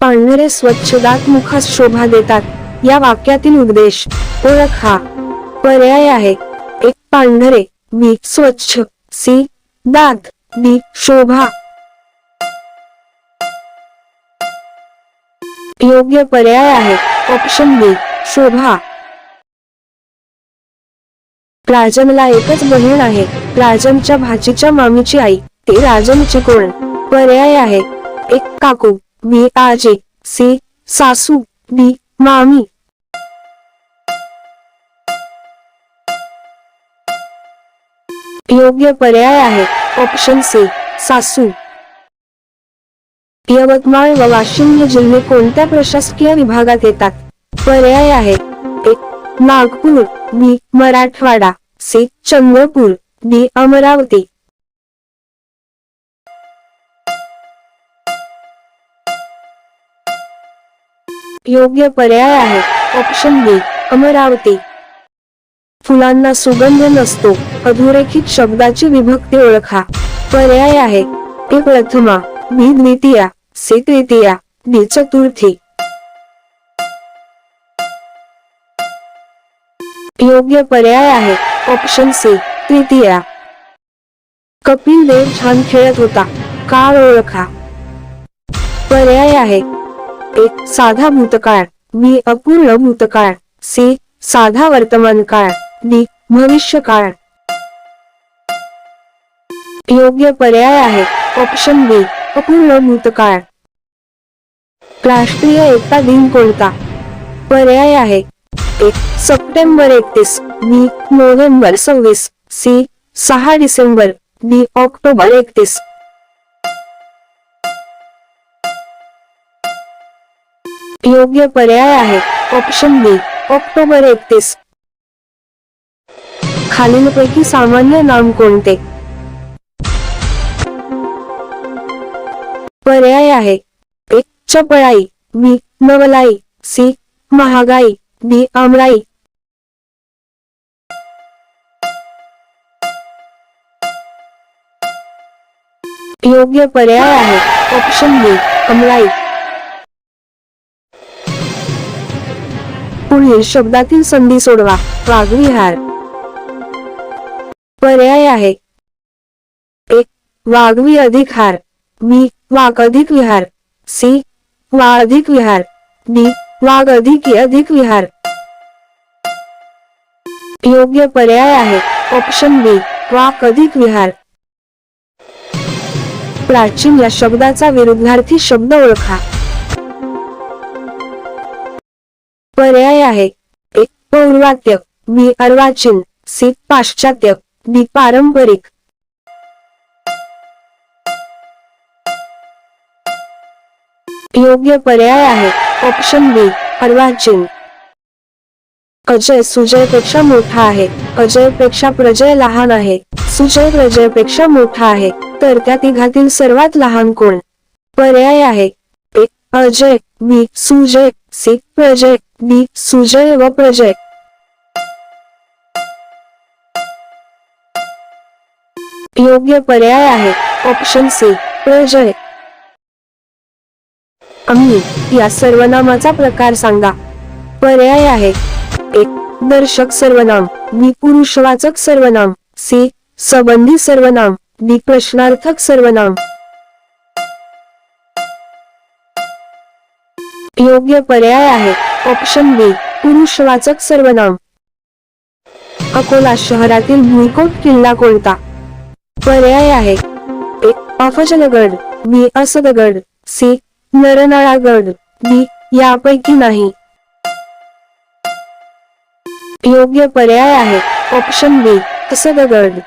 पांढरे स्वच्छ दात मुखास शोभा देतात. या वाक्यातील उद्देश ओळख हा पर्याय आहे. एक पांढरे बी स्वच्छ सी दात बी शोभा. योग्य पर्याय आहे. ऑप्शन बी शोभा. राजनला एकच बहीण आहे. राजनच्या भाचीच्या मामीची आई ती राजनची कोण? पर्याय आहे. एक काकू. बी आजी सी सासू बी मामी. योग्य पर्याय आहे ऑप्शन सी सासू. यवतमाळ व वाशिम हे जिल्हे कोणत्या प्रशासकीय विभागात येतात? पर्याय आहे एक Nagpur B Marathwada C Chandrapur B Amravati. योग्य पर्याय आहे. Option B Amravati. फुलांना सुगंध नसतो. अधोरेखित शब्दाची विभक्ती ओळखा. पर्याय आहे. ए प्रथमा बी द्वितीया सी तृतीया डी चतुर्थी. योग्य पर्याय आहे. ऑप्शन सी तृतीया. कपिल देव छान खेळत होता. काळ ओळखा. पर्याय आहे. एक साधा भूतकाळ बी अपूर्ण भूतकाळ सी. साधा वर्तमान काळ. डी. भविष्य काळ. योग्य पर्याय आहे. Option B. अपूर्ण भूतकाळ राष्ट्रीय एकता दिन कोणता? पर्याय आहे. एक सप्टेंबर एकतीस. बी. नोव्हेंबर सव्वीस. सी. सहा डिसेंबर. डी. ऑक्टोबर एकतीस. योग्य पर्याय आहे. ऑप्शन बी ऑक्टोबर एकतीस. खालीलपैकी सामान्य नाम कोणते? पर्याय आहे. एक, चपळाई. बी नवलाई. सी महागाई. डी आमराई. योग्य पर्याय आहे. ऑप्शन बी अमराई पुढील शब्दातील संधी सोडवा. वाघविहार पर्याय आहे. एक वाघवी अधिक हार. बी वाघ अधिक विहार. सी वा अधिक विहार. डी वाघ अधिक अधिक विहार. योग्य पर्याय आहे. ऑप्शन बी वाघ अधिक विहार. प्राचीन या शब्दाचा विरुद्धार्थी शब्द ओळखा. पर्याय आहे. एक पौर्वात्य बी अर्वाचीन सी पाश्चात्य बी पारंपरिक. योग्य पर्याय आहे. ऑप्शन बी अर्वाचीन. अजय सुजयपेक्षा मोठा आहे. अजयपेक्षा प्रजय लहान आहे. सुजय प्रजयपेक्षा मोठा आहे. तर त्या तिघातील सर्वात लहान कोण? पर्याय आहे. एक Ajay B Sujay C Prajay. B Sujay व प्रजय. योग्य पर्याय आहे. Option C Prajay. आम्ही या सर्वनामाचा प्रकार सांगा. पर्याय आहे. एक दर्शक सर्वनाम. बी पुरुषवाचक सर्वनाम. सी संबंधी सर्वनाम. डी प्रश्नार्थक सर्वनाम. योग्य पर्याय आहे. ऑप्शन बी पुरुषवाचक सर्वनाम. अकोला शहरातील भुईकोट किल्ला कोणता? पर्याय आहे. ए अफजलगड बी असदगड सी नरनाळागड डी यापैकी नाही. योग्य पर्याय आहे. ऑप्शन बी असदगड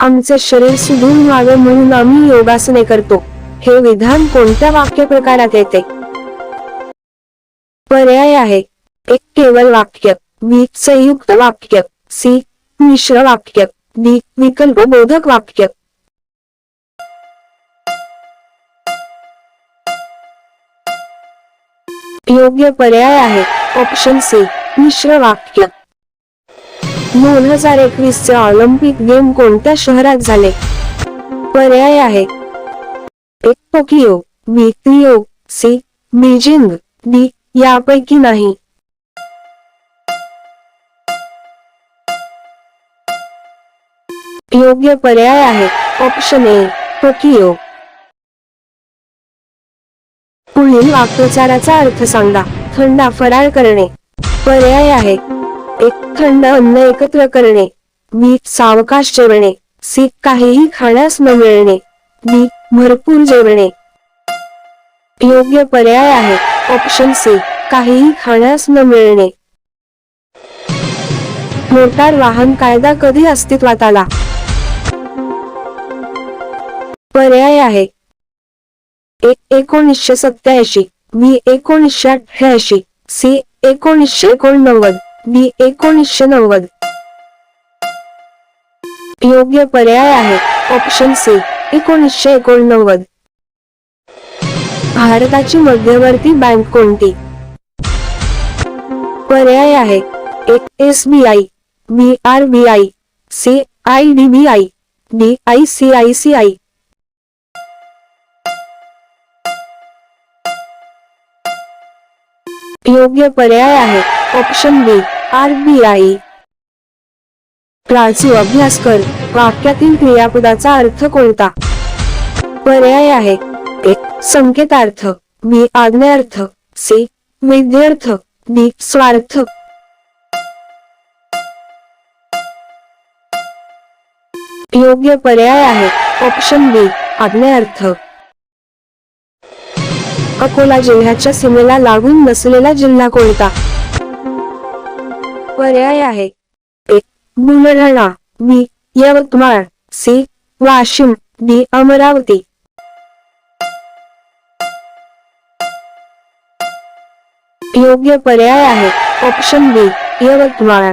आमचे शरीर सुदृढ व्हावे म्हणून आम्ही योगासने करतो. हे विधान कोणत्या वाक्य प्रकारात येते? पर्याय आहे. एक केवळ वाक्य बी संयुक्त वाक्य सी मिश्र वाक्य डी विकल्पबोधक वाक्य. योग्य पर्याय आहे. ऑप्शन सी मिश्र वाक्य. दोन हजार एकवीस चे ऑलिम्पिक गेम कोणत्या शहरात झाले? पर्याय आहे. एक Tokyo B C Beijing D यापैकी नाही. योग्य पर्याय आहे. ऑप्शन ए टोकियो पुढील वाक्प्रचाराचा अर्थ सांगा. थंड फराळ करणे. पर्याय आहे. एक थंड अन्न एकत्र करणे. बी सावकाश जेवणे. सी काहीही खाण्यास न मिळणे. डी भरपूर जेवणे. योग्य पर्याय आहे. ऑप्शन सी काहीही खाण्यास न मिळणे. मोटार वाहन कायदा कधी अस्तित्वात आला? पर्याय आहे. एक एकोणीसशे सत्याऐंशी बी एकोणीसशे अठ्याऐंशी सी एकोणीसशे एकोणनव्वद बी एकोणीसशे नव्वद. योग्य पर्याय आहे. ऑप्शन सी एकोणीसशे एकोणनव्वद. भारताची मध्यवर्ती बँक कोणती? पर्याय आहे. S B I B R B I C I D B I D I C I C I. योग्य पर्याय आहे. Option B R B I. Raju अभ्यास कर. वाक्यातील क्रियापदाचा अर्थ कोणता? पर्याय आहे. संकेतार्थ बी आज्ञार्थ सी विद्यार्थ डी स्वार्थ. योग्य पर्याय आहे ऑप्शन बी आज्ञार्थ. अकोला जिल्ह्याच्या सीमेला लागून नसलेला जिल्हा कोणता? पर्याय आहे एक Buldhana B Yavatmal C Washim D Amravati. योग्य पर्याय आहे. Option B Yavatmal.